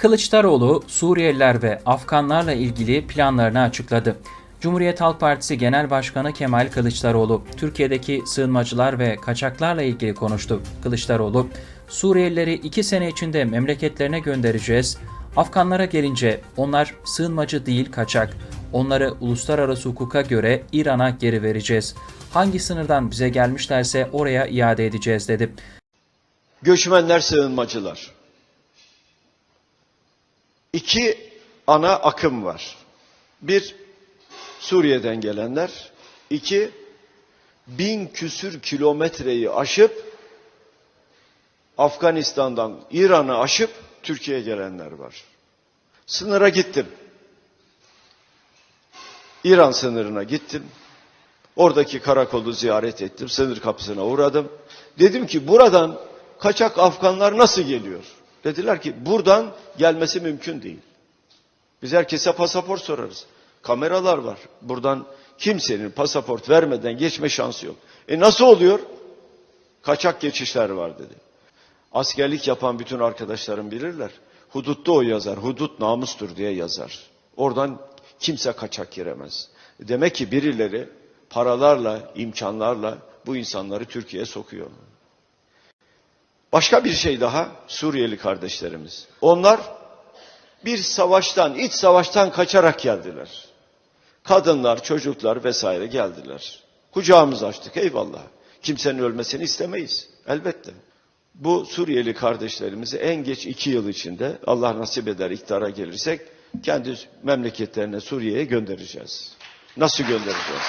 Kılıçdaroğlu, Suriyeliler ve Afganlarla ilgili planlarını açıkladı. Cumhuriyet Halk Partisi Genel Başkanı Kemal Kılıçdaroğlu, Türkiye'deki sığınmacılar ve kaçaklarla ilgili konuştu. Kılıçdaroğlu, Suriyelileri iki sene içinde memleketlerine göndereceğiz. Afganlara gelince onlar sığınmacı değil kaçak. Onları uluslararası hukuka göre İran'a geri vereceğiz. Hangi sınırdan bize gelmişlerse oraya iade edeceğiz dedi. Göçmenler, sığınmacılar. İki ana akım var. Bir, Suriye'den gelenler. İki, bin küsür kilometreyi aşıp Afganistan'dan İran'ı aşıp Türkiye'ye gelenler var. Sınıra gittim. İran sınırına gittim. Oradaki karakolu ziyaret ettim. Sınır kapısına uğradım. Dedim ki buradan kaçak Afganlar nasıl geliyor? Dediler ki buradan gelmesi mümkün değil. Biz herkese pasaport sorarız. Kameralar var. Buradan kimsenin pasaport vermeden geçme şansı yok. E nasıl oluyor? Kaçak geçişler var dedi. Askerlik yapan bütün arkadaşlarım bilirler. Hudutta o yazar. Hudut namustur diye yazar. Oradan kimse kaçak giremez. Demek ki birileri paralarla, imkanlarla bu insanları Türkiye'ye sokuyor. Başka bir şey daha Suriyeli kardeşlerimiz. Onlar bir savaştan, iç savaştan kaçarak geldiler. Kadınlar, çocuklar vesaire geldiler. Kucağımızı açtık eyvallah. Kimsenin ölmesini istemeyiz. Elbette. Bu Suriyeli kardeşlerimizi en geç iki yıl içinde Allah nasip eder iktidara gelirsek kendi memleketlerine Suriye'ye göndereceğiz. Nasıl göndereceğiz?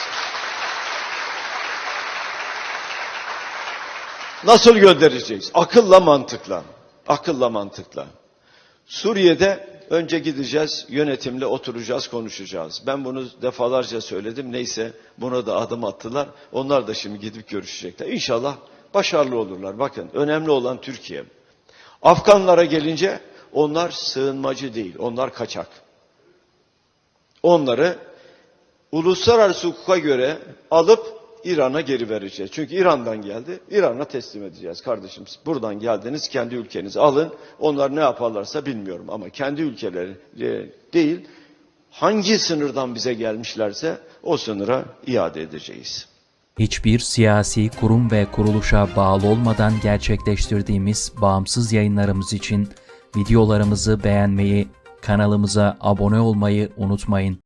Nasıl göndereceğiz? Akılla mantıkla. Akılla mantıkla. Suriye'de önce gideceğiz, yönetimle oturacağız, konuşacağız. Ben bunu defalarca söyledim. Neyse buna da adım attılar. Onlar da şimdi gidip görüşecekler. İnşallah başarılı olurlar. Bakın önemli olan Türkiye. Afganlara gelince onlar sığınmacı değil, onlar kaçak. Onları uluslararası hukuka göre alıp İran'a geri vereceğiz. Çünkü İran'dan geldi, İran'a teslim edeceğiz kardeşim. Buradan geldiniz, kendi ülkenize alın. Onlar ne yaparlarsa bilmiyorum ama kendi ülkeleri e, değil, hangi sınırdan bize gelmişlerse o sınıra iade edeceğiz. Hiçbir siyasi kurum ve kuruluşa bağlı olmadan gerçekleştirdiğimiz bağımsız yayınlarımız için videolarımızı beğenmeyi, kanalımıza abone olmayı unutmayın.